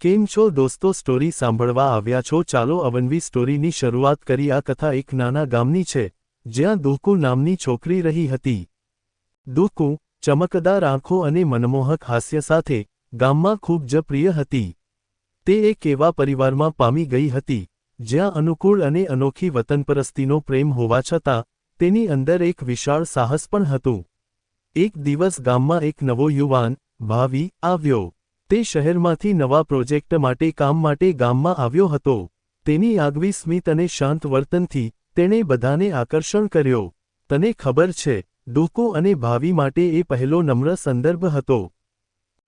કેમ છો દોસ્તો? સ્ટોરી સાંભળવા આવ્યા છો? ચાલો અવનવી સ્ટોરીની શરૂઆત કરી. આ કથા એક નાના ગામની છે, જ્યાં દુહકુ નામની છોકરી રહી હતી. દુહકુ ચમકદાર આંખો અને મનમોહક હાસ્ય સાથે ગામમાં ખૂબ જ પ્રિય હતી. તે એક એવા પરિવારમાં પામી ગઈ હતી, જ્યાં અનુકૂળ અને અનોખી વતનપરસ્તીનો પ્રેમ હોવા છતાં તેની અંદર એક વિશાળ સાહસ પણ હતું. એક દિવસ ગામમાં એક નવો યુવાન, ભાવી, આવ્યો. તે શહેરમાંથી નવા પ્રોજેક્ટ માટે કામ માટે ગામમાં આવ્યો હતો. તેની આગવી સ્મિત અને શાંત વર્તનથી તેણે બધાને આકર્ષણ કર્યો. તને ખબર છે દુઃખો અને ભાવિ માટે એ પહેલો નમ્ર સંદર્ભ હતો.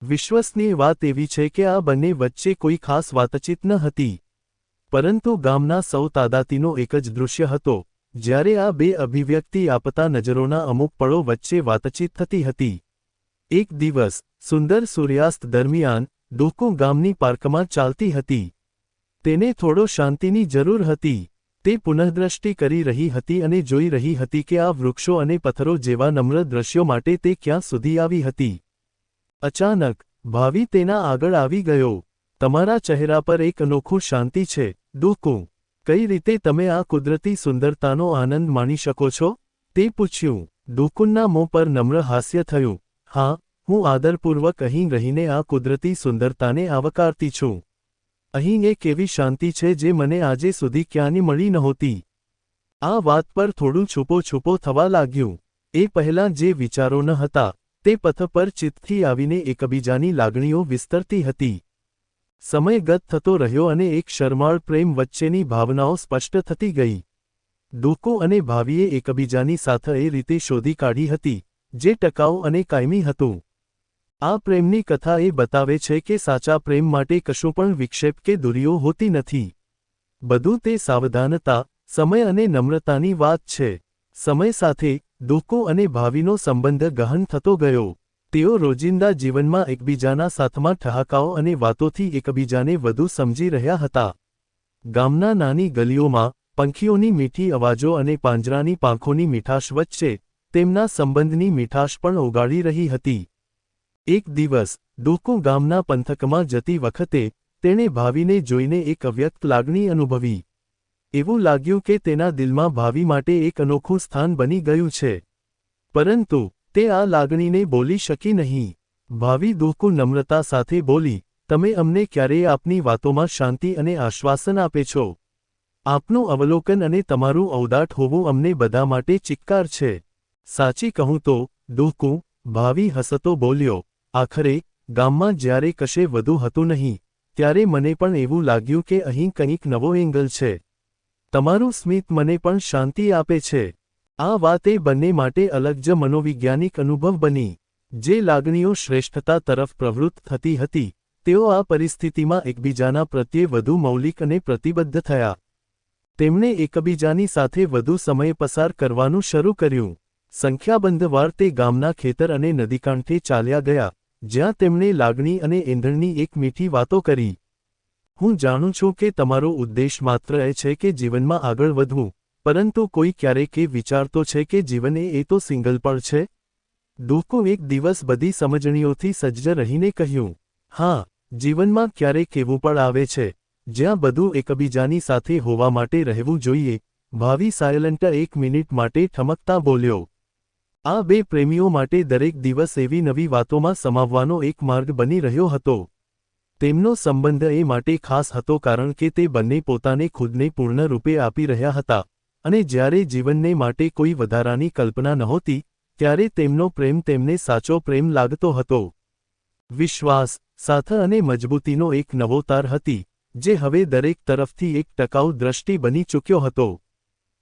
વિશ્વસનીય વાત એવી છે કે આ બંને વચ્ચે કોઈ ખાસ વાતચીત ન હતી. પરંતુ ગામના સૌ તાદાતીનો એક જ દૃશ્ય હતો. જ્યારે આ બે અભિવ્યક્તિ આપતા નજરોના અમુક પળો વચ્ચે વાતચીત થતી હતી. એક દિવસ, સુંદર સૂર્યાસ્ત દરમિયાન, ડોકો ગામની પાર્કમાં ચાલતી હતી. તેને થોડો શાંતિની જરૂર હતી. તે પુનઃદ્રષ્ટિ કરી રહી હતી અને જોઈ રહી હતી કે આ વૃક્ષો અને પથ્થરો જેવા નમ્ર દ્રશ્યો માટે તે ક્યાં સુધી આવી હતી. અચાનક, ભાવિ તેના આગળ આવી ગયો. તમારા ચહેરા પર એક અનોખું શાંતિ છે, ડોકો. કઈ રીતે તમે આ કુદરતી સુંદરતાનો આનંદ માણી શકો છો? તે પૂછ્યું. ડોકુનના મોં પર નમ્ર હાસ્ય થયું. હા હું આદરપૂર્વક અહીં રહીને આ કુદરતી સુંદરતાને આવકારતી છું. અહીં એક એવી શાંતિ છે જે મને આજે સુધી ક્યાંની મળી નહોતી. આ વાત પર થોડું છૂપો છૂપો થવા લાગ્યું. એ પહેલાં જે વિચારો ન હતા, તે પથ પર ચિત્તથી આવીને એકબીજાની લાગણીઓ વિસ્તરતી હતી. સમય ગત થતો રહ્યો અને એક શરમાળ પ્રેમ વચ્ચેની ભાવનાઓ સ્પષ્ટ થતી ગઈ. દુઃખો અને ભાવિએ એકબીજાની સાથે એ રીતે શોધી કાઢી હતી, જે ટકાઉ અને કાયમી હતું. આ પ્રેમની કથા એ બતાવે છે કે સાચા પ્રેમ માટે કશું પણ વિક્ષેપ કે દુરીઓ હોતી નથી. બધું તે સાવધાનતા, સમય અને નમ્રતાની વાત છે. સમય સાથે દુઃખો અને ભાવિનો સંબંધ ગહન થતો ગયો. તેઓ રોજિંદા જીવનમાં એકબીજાના સાથમાં ઠહાકાઓ અને વાતોથી એકબીજાને વધુ સમજી રહ્યા હતા. ગામના નાની ગલીઓમાં પંખીઓની મીઠી અવાજો અને પાંજરાની પાંખોની મીઠાશ વચ્ચે તેમના સંબંધની મીઠાશ પણ ઓગાળી રહી હતી. એક દિવસ, ડોકો ગામના પંથકમાં જતી વખતે, તેણે ભાવિને જોઈને એક અવ્યક્ત લાગણી અનુભવી. એવું લાગ્યું કે તેના દિલમાં ભાવિ માટે એક અનોખું સ્થાન બની ગયું છે. પરંતુ, તે આ લાગણીને બોલી શકી નહીં. ભાવિ દુઃખુ નમ્રતા સાથે બોલી, તમે અમને ક્યારેય આપની વાતોમાં શાંતિ અને આશ્વાસન આપે છો. આપનું અવલોકન અને તમારું ઔદાટ હોવું અમને બધા માટે ચિક્કાર છે. સાચી કહું તો દુઃખું ભાવિ હસતો બોલ્યો આખરે, ગામમાં જ્યારે કશે વધુ હતું નહીં, ત્યારે મને પણ એવું લાગ્યું કે અહીં કંઈક નવો એંગલ છે. તમારું સ્મિત મને પણ શાંતિ આપે છે. આ વાત એ બંને માટે અલગ જ મનોવૈજ્ઞાનિક અનુભવ બની, જે લાગણીઓ શ્રેષ્ઠતા તરફ પ્રવૃત્ત થતી હતી, તેઓ આ પરિસ્થિતિમાં એકબીજાના પ્રત્યે વધુ મૌલિક અને પ્રતિબદ્ધ થયા. તેમણે એકબીજાની સાથે વધુ સમય પસાર કરવાનું શરૂ કર્યું. સંખ્યાબંધ વાર તે ગામના ખેતર અને નદીકાંઠે ચાલ્યા ગયા. જ્યાં તેમણે લાગણી અને એંધણની એક મીઠી વાતો કરી. હું જાણું છું કે તમારો ઉદ્દેશ માત્ર એ છે કે જીવનમાં આગળ વધવું, પરંતુ કોઈ ક્યારેક એ વિચારતો છે કે જીવન એ તો સિંગલ પણ છે. દુઃખો એક દિવસ બધી સમજણીઓથી સજ્જ રહીને કહ્યું, હા, જીવનમાં ક્યારેક એવું પણ આવે છે, જ્યાં બધું એકબીજાની સાથે હોવા માટે રહેવું જોઈએ. ભાવિ સાયલન્ટ એક મિનિટ માટે ઠમકતા બોલ્યો આ બે પ્રેમીઓ માટે દરેક દિવસ એવી નવી વાતોમાં સમાવવાનો એક માર્ગ બની રહ્યો હતો. તેમનો સંબંધ એ માટે ખાસ હતો કારણ કે તે બંને પોતાને ખુદને પૂર્ણ રૂપે આપી રહ્યા હતા અને જ્યારે જીવનને માટે કોઈ વધારાની કલ્પના નહોતી, ત્યારે તેમનો પ્રેમ તેમને સાચો પ્રેમ લાગતો હતો. વિશ્વાસ, સાથ અને મજબૂતીનો એક નવો તાર હતી, જે હવે દરેક તરફથી એક ટકાઉ દ્રષ્ટિ બની ચૂક્યો હતો.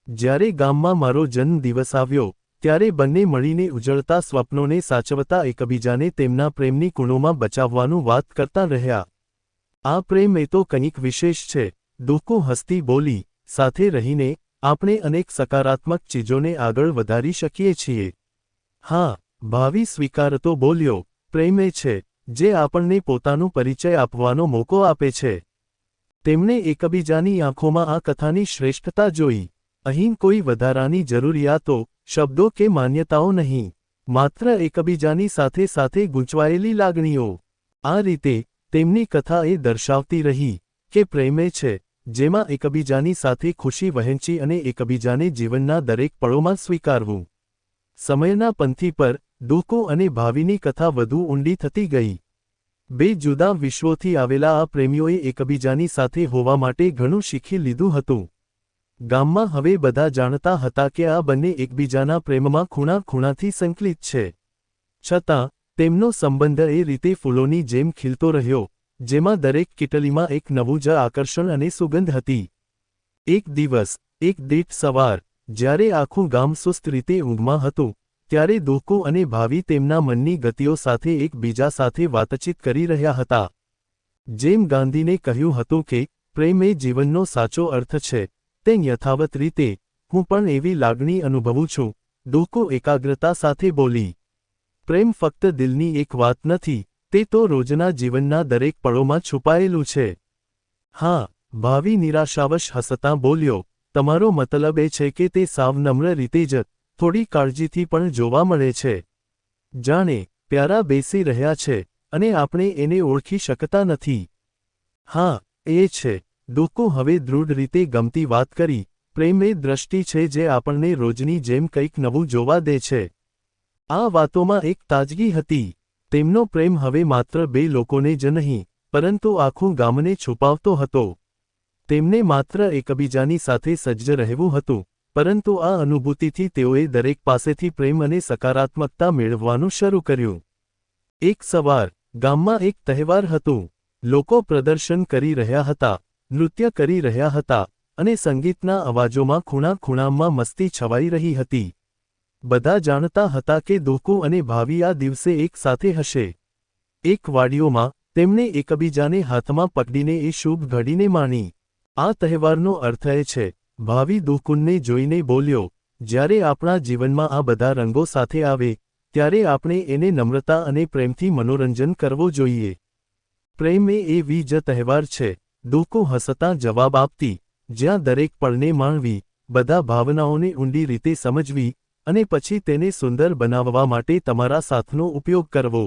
જ્યારે ગામમાં મારો જન્મદિવસ આવ્યો ત્યારે બંને મળીને ઉજળતા સ્વપ્નોને સાચવતા એકબીજાને તેમના પ્રેમની કુણોમાં બચાવવાનું વાત કરતા રહ્યા. આ પ્રેમ એ તો કંઈક વિશેષ છે. દુઃખો હસ્તી બોલી, સાથે રહીને આપણે અનેક સકારાત્મક ચીજોને આગળ વધારી શકીએ છીએ. હા, ભાવિ સ્વીકારતો બોલ્યો, પ્રેમ એ છે, જે આપણને પોતાનું પરિચય આપવાનો મોકો આપે છે. તેમણે એકબીજાની આંખોમાં આ કથાની શ્રેષ્ઠતા જોઈ. અહીં કોઈ વધારાની જરૂરિયાતો શબ્દો કે માન્યતાઓ નહીં, માત્ર એકબીજાની સાથે સાથે ગૂંચવાયેલી લાગણીઓ. આ રીતે, તેમની કથા એ દર્શાવતી રહી, કે પ્રેમે છે, જેમાં એકબીજાની સાથે ખુશી વહેંચી અને એકબીજાને જીવનના દરેક પળોમાં સ્વીકારવું. સમયના પંથી પર, દુઃખો અને ભાવિની કથા વધુ ઊંડી થતી ગઈ. બે જુદા વિશ્વોથી આવેલા આ પ્રેમીઓએ એકબીજાની સાથે હોવા માટે ઘણું શીખી લીધું હતું. ગામમાં હવે બધા જાણતા હતા કે આ બંને એકબીજાના પ્રેમમાં ખૂણા ખૂણાથી સંકલિત છે. છતાં, તેમનો સંબંધ એ રીતે ફૂલોની જેમ ખીલતો રહ્યો, જેમાં દરેક કિટલીમાં એક નવું જ આકર્ષણ અને સુગંધ હતી. એક દિવસ, એક દીઠ સવાર, જ્યારે આખું ગામ સુસ્ત રીતે ઊંઘમાં હતું, ત્યારે દુઃખો અને ભાવિ તેમના મનની ગતિઓ સાથે એકબીજા સાથે વાતચીત કરી રહ્યા હતા. જેમ ગાંધીને કહ્યું હતું કે, પ્રેમ એ જીવનનો સાચો અર્થ છે તે યથાવત રીતે, હું પણ એવી લાગણી અનુભવું છું. ડોકો એકાગ્રતા સાથે બોલી. પ્રેમ ફક્ત દિલની એક વાત નથી, તે તો રોજના જીવનના દરેક પળોમાં છુપાયેલું છે. હા, ભાવિ નિરાશાવશ હસતાં બોલ્યો. તમારો મતલબ એ છે કે તે સાવ નમ્ર રીતે જ, થોડી કાળજીથી પણ જોવા મળે છે. જાણે, પ્યારા બેસી રહ્યા છે, અને આપણે એને ઓળખી શકતા નથી. હા, એ છે. દુઃખો હવે દૃઢ રીતે ગમતી વાત કરી. પ્રેમ એ દ્રષ્ટિ છે જે આપણને રોજની જેમ કંઈક નવું જોવા દે છે. આ વાતોમાં એક તાજગી હતી. તેમનો પ્રેમ હવે માત્ર બે લોકોને જ નહીં, પરંતુ આખું ગામને છુપાવતો હતો. તેમને માત્ર એકબીજાની સાથે સજ્જ રહેવું હતું, પરંતુ આ અનુભૂતિથી તેઓએ દરેક પાસેથી પ્રેમ અને સકારાત્મકતા મેળવવાનું શરૂ કર્યું. એક સવાર, ગામમાં એક તહેવાર હતું. લોકો પ્રદર્શન કરી રહ્યા હતા. નૃત્ય કરી રહ્યા હતા અને સંગીતના અવાજોમાં ખૂણા ખૂણામાં મસ્તી છવાઈ રહી હતી. બધા જાણતા હતા કે દોકુ અને ભાવિ આ દિવસે એક સાથે હશે. એક વાડીઓમાં તેમણે એકબીજાને હાથમાં પકડીને એ શુભ ઘડીને માણી. આ તહેવારનો અર્થ એ છે, ભાવિ દોકુનને જોઈને બોલ્યો, જ્યારે આપણા જીવનમાં આ બધા રંગો સાથે આવે, ત્યારે આપણે એને નમ્રતા અને પ્રેમથી મનોરંજન કરવો જોઈએ. પ્રેમ એ એવી જ તહેવાર છે દુઃખો હસતાં જવાબ આપતી, જ્યાં દરેક પળને માણવી, બધા ભાવનાઓને ઊંડી રીતે સમજવી અને પછી તેને સુંદર બનાવવા માટે તમારા સાથનો ઉપયોગ કરવો.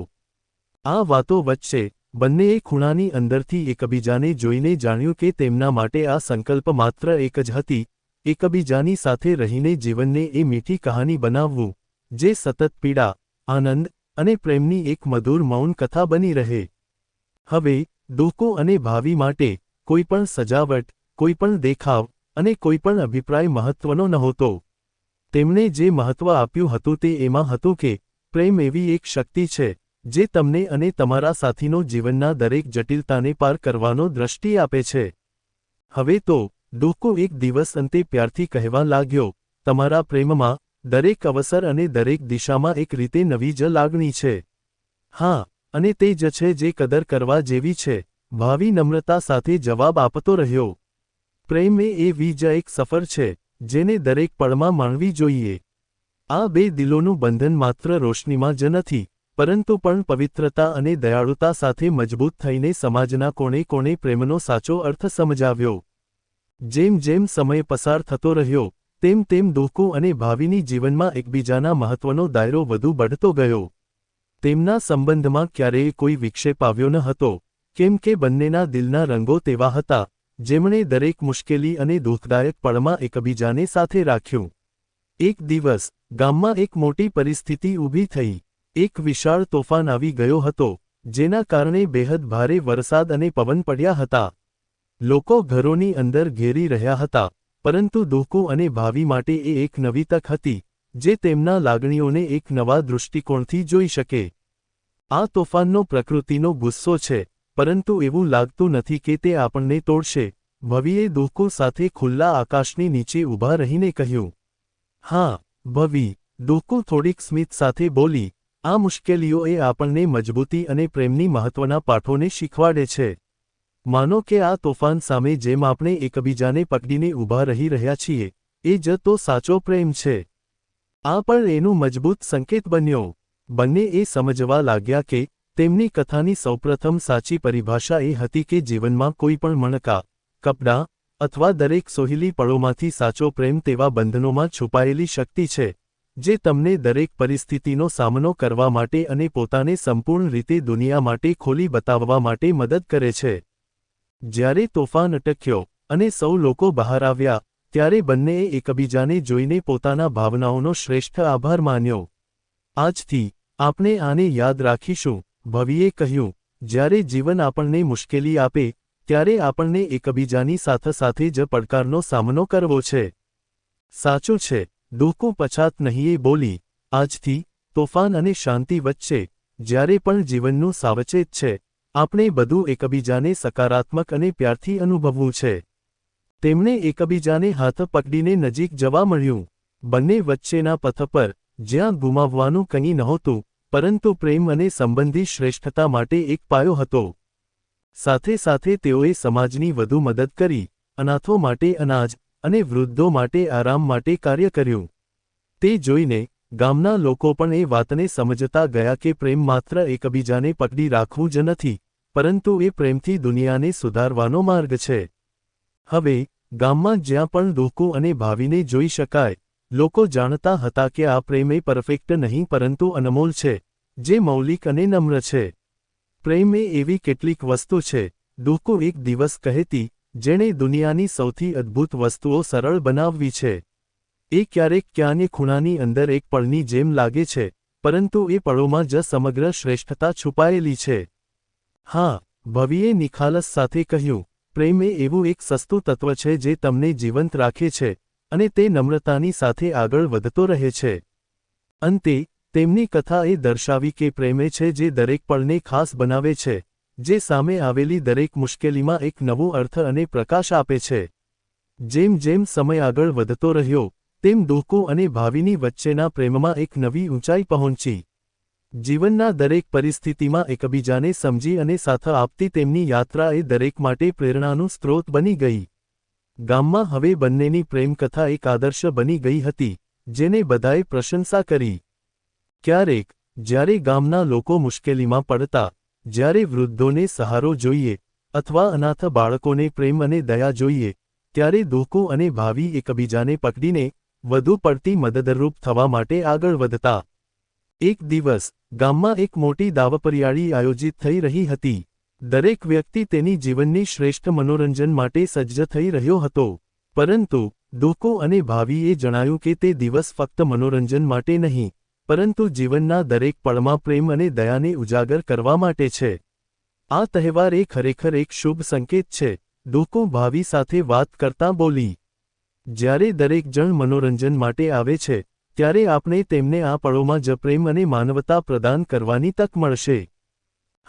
આ વાતો વચ્ચે બંનેએ ખૂણાની અંદરથી એકબીજાને જોઈને જાણ્યું કે તેમના માટે આ સંકલ્પ માત્ર એક જ હતી, એકબીજાની સાથે રહીને જીવનને એ મીઠી કહાની બનાવવું, જે સતત પીડા, આનંદ અને પ્રેમની એક મધુર મૌન કથા બની રહે. હવે દુઃખો અને ભાવિ માટે કોઈપણ સજાવટ, કોઈપણ દેખાવ અને કોઈપણ અભિપ્રાય મહત્વનો નહોતો. તેમણે જે મહત્વ આપ્યું હતું તે એમાં હતું કે, પ્રેમ એવી એક શક્તિ છે, જે તમને અને તમારા સાથીનો જીવનના દરેક જટિલતાને પાર કરવાનો દ્રષ્ટિ આપે છે. હવે તો દુઃખો એક દિવસ અંતે પ્યારથી કહેવા લાગ્યો, તમારા પ્રેમમાં, દરેક અવસર અને દરેક દિશામાં એક રીતે નવી જ લાગણી છે. હા, અને તે જ છે જે કદર કરવા જેવી છે. ભાવિ નમ્રતા સાથે જવાબ આપતો રહ્યો. પ્રેમ એ એવી જ એક સફર છે, જેને દરેક પળમાં માણવી જોઈએ. આ બે દિલોનું બંધન માત્ર રોશનીમાં જ નથી, પરંતુ પણ પવિત્રતા અને દયાળુતા સાથે મજબૂત થઈને સમાજના કોણે કોણે પ્રેમનો સાચો અર્થ સમજાવ્યો. જેમ જેમ સમય પસાર થતો રહ્યો, તેમ તેમ દુઃખો અને ભાવિની જીવનમાં એકબીજાના મહત્વનો દાયરો વધુ બઢતો ગયો. તેમના સંબંધમાં ક્યારેય કોઈ વિક્ષેપ આવ્યો ન હતો. કેમ કે બંનેના દિલના રંગો તેવા હતા, જેમણે દરેક મુશ્કેલી અને દુઃખદાયક પળમાં એકબીજાને સાથે રાખ્યું. એક દિવસ, ગામમાં એક મોટી પરિસ્થિતિ ઊભી થઈ. એક વિશાળ તોફાન આવી ગયો હતો, જેના કારણે બેહદ ભારે વરસાદ અને પવન પડ્યા હતા. લોકો ઘરોની અંદર ઘેરી રહ્યા હતા, પરંતુ દુઃખો અને ભાવિ માટે એ એક નવી તક હતી, જે તેમના લાગણીઓને એક નવા દૃષ્ટિકોણથી જોઈ શકે. આ તોફાનનો પ્રકૃતિનો ગુસ્સો છે પરંતુ એવું લાગતું નથી કે તે આપણને તોડશે. ભવીએ દુઃખો સાથે ખુલ્લા આકાશની નીચે ઊભા રહીને કહ્યું, હા, ભવી દુઃખો થોડીક સ્મિત સાથે બોલી, આ મુશ્કેલીઓએ આપણને મજબૂતી અને પ્રેમની મહત્વના પાઠોને શીખવાડે છે. માનો કે આ તોફાન સામે જેમ આપણે એકબીજાને પકડીને ઊભા રહી રહ્યા છીએ, એ જ તો સાચો પ્રેમ છે. આ પણ એનું મજબૂત સંકેત બન્યો. બંને એ સમજવા લાગ્યા કે તેમની કથાની સૌપ્રથમ સાચી પરિભાષા એ હતી કે જીવનમાં કોઈ પણ મણકા, કપડાં અથવા દરેક સોહિલી પળોમાંથી સાચો પ્રેમ તેવા બંધનોમાં છુપાયેલી શક્તિ છે, જે તમને દરેક પરિસ્થિતિનો સામનો કરવા માટે અને પોતાને સંપૂર્ણ રીતે દુનિયા માટે ખોલી બતાવવા માટે મદદ કરે છે. જ્યારે તોફાન અટક્યો અને સૌ લોકો બહાર આવ્યા, ત્યારે બંનેએ એકબીજાને જોઈને પોતાના ભાવનાઓનો શ્રેષ્ઠ આભાર માન્યો. આજથી આપણે આને યાદ રાખીશું. ભવિએ કહ્યું, જ્યારે જીવન આપણને મુશ્કેલી આપે, ત્યારે આપણને એકબીજાની સાથે સાથે જ પડકારનો સામનો કરવો છે. સાચું છે ડોકો પછાત નહીંએ બોલી, આજથી તોફાન અને શાંતિ વચ્ચે, જ્યારે પણ જીવનનું સાવચેત છે, આપણે બધું એકબીજાને સકારાત્મક અને પ્યારથી અનુભવવું છે. તેમણે એકબીજાને હાથ પકડીને નજીક જવા મળ્યું. બંને વચ્ચેના પથ પર જ્યાં ગુમાવવાનું કંઈ નહોતું પરંતુ પ્રેમ અને સંબંધી શ્રેષ્ઠતા માટે એક પાયો હતો. સાથે સાથે તેઓએ સમાજની વધુ મદદ કરી, અનાથો માટે અનાજ અને વૃદ્ધો માટે આરામ માટે કાર્ય કર્યું. તે જોઈને ગામના લોકો પણ એ વાતને સમજતા ગયા કે પ્રેમ માત્ર એકબીજાને પકડી રાખવું જ નથી, પરંતુ એ પ્રેમથી દુનિયાને સુધારવાનો માર્ગ છે. હવે ગામમાં જ્યાં પણ દુઃખો અને ભાવિને જોઈ શકાય લોકો જાણતા હતા કે આ પ્રેમ પરફેક્ટ નહીં પરંતુ અનમોલ છે, જે મૌલિક અને નમ્ર છે. પ્રેમ એ એવી કેટલીક વસ્તુ છે, દુઃખું એક દિવસ કહેતી, જેણે દુનિયાની સૌથી અદ્ભુત વસ્તુઓ સરળ બનાવવી છે. એ ક્યારેક ક્યાંને ખૂણાની અંદર એક પળની જેમ લાગે છે, પરંતુ એ પળોમાં જ સમગ્ર શ્રેષ્ઠતા છુપાયેલી છે. હા, ભવિએ નિખાલસ સાથે કહ્યું, પ્રેમ એવું એક સસ્તું તત્વ છે જે તમને જીવંત રાખે છે અને તે નમ્રતાની સાથે આગળ વધતો રહે છે. અંતે, તેમની કથા એ દર્શાવી કે પ્રેમે છે જે દરેક પળને ખાસ બનાવે છે, જે સામે આવેલી દરેક મુશ્કેલીમાં એક નવો અર્થ અને પ્રકાશ આપે છે. જેમ જેમ સમય આગળ વધતો રહ્યો, તેમ દુઃખો અને ભાવિની વચ્ચેના પ્રેમમાં એક નવી ઊંચાઈ પહોંચી. જીવનના દરેક પરિસ્થિતિમાં એકબીજાને સમજી અને સાથ આપતી તેમની યાત્રા એ દરેક માટે પ્રેરણાનું સ્ત્રોત બની ગઈ. ગામમાં હવે બંનેની પ્રેમકથા એક આદર્શ બની ગઈ હતી, જેને બધાએ પ્રશંસા કરી. ક્યારેક, જ્યારે ગામના લોકો મુશ્કેલીમાં પડતા, જ્યારે વૃદ્ધોને સહારો જોઈએ, અથવા અનાથ બાળકોને પ્રેમ અને દયા જોઈએ, ત્યારે દોકો અને ભાવિ એકબીજાને પકડીને, વધુ પડતી મદદરૂપ થવા માટે આગળ વધતા. એક દિવસ, ગામમાં એક મોટી દાવપરિયાળી આયોજિત થઈ રહી હતી. દરેક વ્યક્તિ તેની જીવનની શ્રેષ્ઠ મનોરંજન માટે સજ્જ થઈ રહ્યો હતો. પરંતુ, દુઃખો અને ભાવિએ જણાયું કે તે દિવસ ફક્ત મનોરંજન માટે નહીં, પરંતુ જીવનના દરેક પળમાં પ્રેમ અને દયાને ઉજાગર કરવા માટે છે. આ તહેવાર એ ખરેખર એક શુભ સંકેત છે. દુઃખો ભાવિ સાથે વાત કરતાં બોલી. જ્યારે દરેક જણ મનોરંજન માટે આવે છે, ત્યારે આપણે તેમને આ પળોમાં જ પ્રેમ અને માનવતા પ્રદાન કરવાની તક મળશે.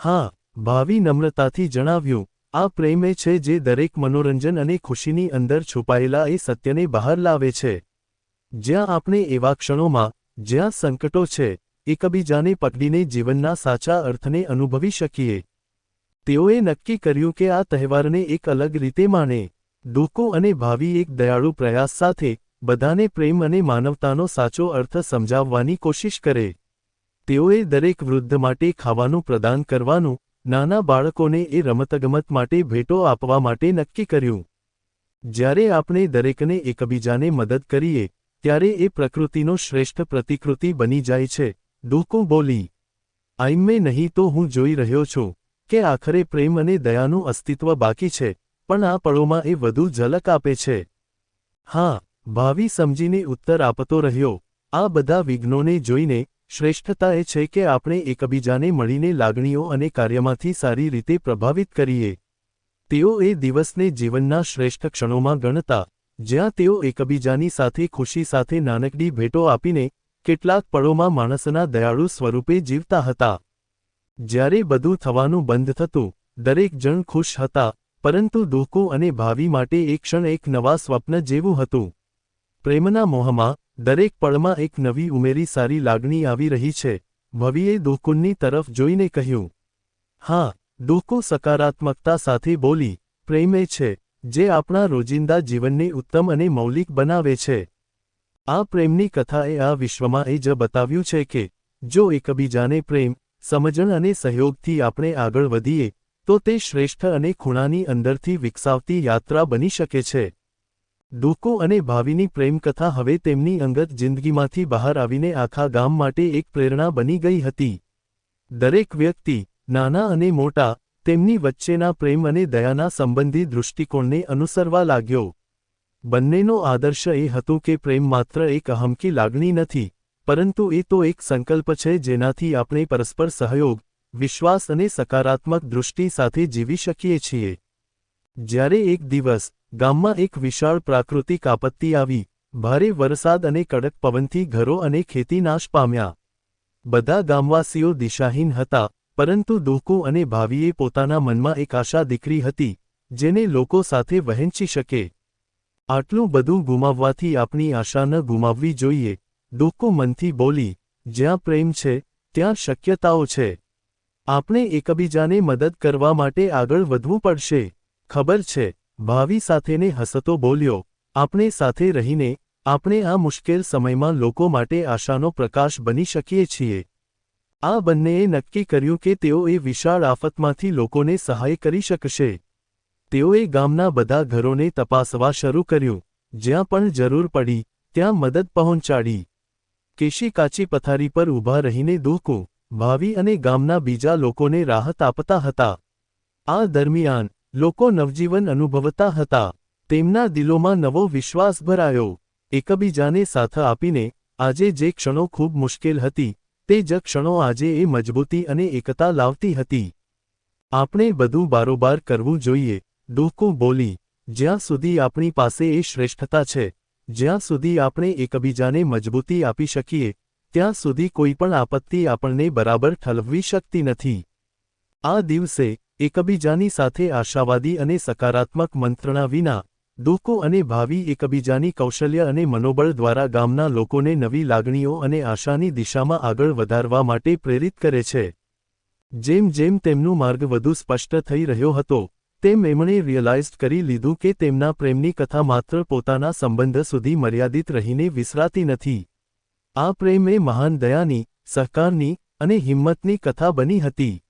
હા ભાવિ નમ્રતાથી જણાવ્યું, આ પ્રેમ એ છે જે દરેક મનોરંજન અને ખુશીની અંદર છુપાયેલા એ સત્યને બહાર લાવે છે. જ્યાં આપણે એવા ક્ષણોમાં, જ્યાં સંકટો છે, એકબીજાને પકડીને જીવનના સાચા અર્થને અનુભવી શકીએ. તેઓએ નક્કી કર્યું કે આ તહેવારને એક અલગ રીતે માણે. દુઃખો અને ભાવિ એક દયાળુ પ્રયાસ સાથે, બધાને પ્રેમ અને માનવતાનો સાચો અર્થ સમજાવવાની કોશિશ કરે. તેઓએ દરેક વૃદ્ધ માટે ખાવાનું પ્રદાન કરવાનું નાના બાળકોને એ રમતગમત માટે ભેટો આપવા માટે નક્કી કર્યું. જ્યારે આપણે દરેકને એકબીજાને મદદ કરીએ, ત્યારે એ પ્રકૃતિનો શ્રેષ્ઠ પ્રતિકૃતિ બની જાય છે. ડોકો બોલી, આઈમે નહીં તો હું જોઈ રહ્યો છું કે આખરે પ્રેમ અને દયાનું અસ્તિત્વ બાકી છે, પણ આ પળોમાં એ વધુ ઝલક આપે છે. હા, ભાવિ સમજીને ઉત્તર આપતો રહ્યો. આ બધા વિઘ્નોને જોઈને શ્રેષ્ઠતા એ છે કે આપણે એકબીજાને મળીને લાગણીઓ અને કાર્યમાંથી સારી રીતે પ્રભાવિત કરીએ. તેઓ એ દિવસને જીવનના શ્રેષ્ઠ ક્ષણોમાં ગણતા, જ્યાં તેઓ એકબીજાની સાથે ખુશી સાથે નાનકડી ભેટો આપીને કેટલાક પળોમાં માણસના દયાળુ સ્વરૂપે જીવતા હતા. જ્યારે બધું થવાનું બંધ થતું, દરેક જણ ખુશ હતા, પરંતુ દુઃખો અને ભાવિ માટે એક ક્ષણ એક નવા સ્વપ્ન જેવું હતું. પ્રેમના મોહમાં દરેક પળમાં એક નવી ઉમેરી સારી લાગણી આવી રહી છે. ભવિએ દોકુનની તરફ જોઈને કહ્યું, હા દુઃખો સકારાત્મકતા સાથે બોલી, પ્રેમ છે, જે આપણા રોજિંદા જીવનને ઉત્તમ અને મૌલિક બનાવે છે. આ પ્રેમની કથાએ આ વિશ્વમાં એ જ બતાવ્યું છે કે, જો એકબીજાને પ્રેમ, સમજણ અને સહયોગથી આપણે આગળ વધીએ, તો તે શ્રેષ્ઠ અને ખૂણાની અંદરથી વિકસાવતી યાત્રા બની શકે છે. દુઃખો અને ભાવિની પ્રેમકથા હવે તેમની અંગત જિંદગીમાંથી બહાર આવીને આખા ગામ માટે એક પ્રેરણા બની ગઈ હતી. દરેક વ્યક્તિ, નાના અને મોટા, તેમની વચ્ચેના પ્રેમ અને દયાના સંબંધી દૃષ્ટિકોણને અનુસરવા લાગ્યો. બંનેનો આદર્શ એ હતો કે પ્રેમ માત્ર એક અહમકી લાગણી નથી, પરંતુ એ તો એક સંકલ્પ છે જેનાથી આપણે પરસ્પર સહયોગ, વિશ્વાસ અને સકારાત્મક દૃષ્ટિ સાથે જીવી શકીએ છીએ. જ્યારે એક દિવસ ગામમાં એક વિશાળ પ્રાકૃતિક આપત્તિ આવી. ભારે વરસાદ અને કડક પવનથી ઘરો અને ખેતી નાશ પામ્યા. બધા ગામવાસીઓ દિશાહીન હતા, પરંતુ દુઃખુ અને ભાવિએ પોતાના મનમાં એક આશા દીકરી હતી, જેને લોકો સાથે વહેંચી શકે. આટલું બધું ગુમાવવાથી આપણી આશા ન ગુમાવવી જોઈએ. દુઃખુ મનથી બોલી, જ્યાં પ્રેમ છે, ત્યાં શક્યતાઓ છે. આપણે એકબીજાને મદદ કરવા માટે આગળ વધવું પડશે. ખબર છે. ભાવિ સાથેને હસતો બોલ્યો, આપણે સાથે રહીને, આપણે આ મુશ્કેલ સમયમાં લોકો માટે આશાનો પ્રકાશ બની શકીએ છીએ. આ બંનેએ નક્કી કર્યું કે તેઓ એ વિશાળ આફતમાંથી લોકોને સહાય કરી શકશે. તેઓએ ગામના બધા ઘરોને તપાસવા શરૂ કર્યું, જ્યાં પણ જરૂર પડી, ત્યાં મદદ પહોંચાડી. કેશી કાચી પથારી પર ઊભા રહીને દુઃખું ભાવિ અને ગામના બીજા લોકોને રાહત આપતા હતા. આ દરમિયાન લોકો નવજીવન અનુભવતા હતા. તેમના દિલોમાં નવો વિશ્વાસ ભરાયો. એકબીજાને સાથ આપીને આજે જે ક્ષણો ખૂબ મુશ્કેલ હતી, તે જ ક્ષણો આજે એ મજબૂતી અને એકતા લાવતી હતી. આપણે બધું બારોબાર કરવું જોઈએ. દુઃખું બોલી, જ્યાં સુધી આપણી પાસે એ શ્રેષ્ઠતા છે, જ્યાં સુધી આપણે એકબીજાને મજબૂતી આપી શકીએ, ત્યાં સુધી કોઈ પણ આપત્તિ આપણને બરાબર ઠલવવી શકતી નથી. આ દિવસે એકબીજાની સાથે આશાવાદી અને સકારાત્મક મંત્રણા વિના, દુઃખો અને ભાવિ એકબીજાની કૌશલ્ય અને મનોબળ દ્વારા ગામના લોકોને નવી લાગણીઓ અને આશાની દિશામાં આગળ વધારવા માટે પ્રેરિત કરે છે. જેમ જેમ તેમનું માર્ગ વધુ સ્પષ્ટ થઈ રહ્યો હતો, તેમ એમણે રિયલાઇઝ કરી લીધું કે તેમના પ્રેમની કથા માત્ર પોતાના સંબંધ સુધી મર્યાદિત રહીને વિસરાતી નથી. આ પ્રેમ એ મહાન દયાની, સહકારની અને હિંમતની કથા બની હતી.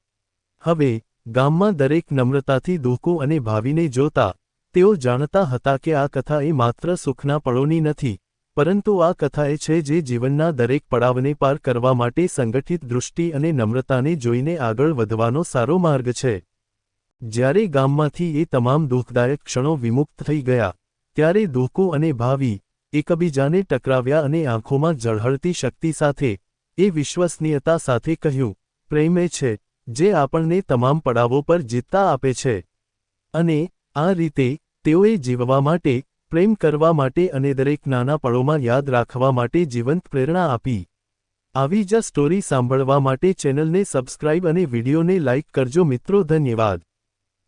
હવે ગામમાં દરેક નમ્રતાથી દુઃખો અને ભાવિને જોતા, તેઓ જાણતા હતા કે આ કથા એ માત્ર સુખના પળોની નથી, પરંતુ આ કથા એ છે જે જીવનના દરેક પડાવને પાર કરવા માટે સંગઠિત દૃષ્ટિ અને નમ્રતાને જોઈને આગળ વધવાનો સારો માર્ગ છે. જ્યારે ગામમાંથી એ તમામ દુઃખદાયક ક્ષણો વિમુક્ત થઈ ગયા, ત્યારે દુઃખો અને ભાવિ, એકબીજાને ટકરાવ્યા અને આંખોમાં ઝળહળતી શક્તિ સાથે, એ વિશ્વસનીયતા સાથે કહ્યું, પ્રેમે છે જે આપણને તમામ પડાવો પર જીતતા આપે છે. અને આ રીતે તેઓએ જીવવા માટે, પ્રેમ કરવા માટે અને દરેક નાના પળોમાં યાદ રાખવા માટે જીવંત પ્રેરણા આપી. આવી જ સ્ટોરી સાંભળવા માટે ચેનલને સબસ્ક્રાઇબ અને વિડીયોને લાઇક કરજો મિત્રો, ધન્યવાદ.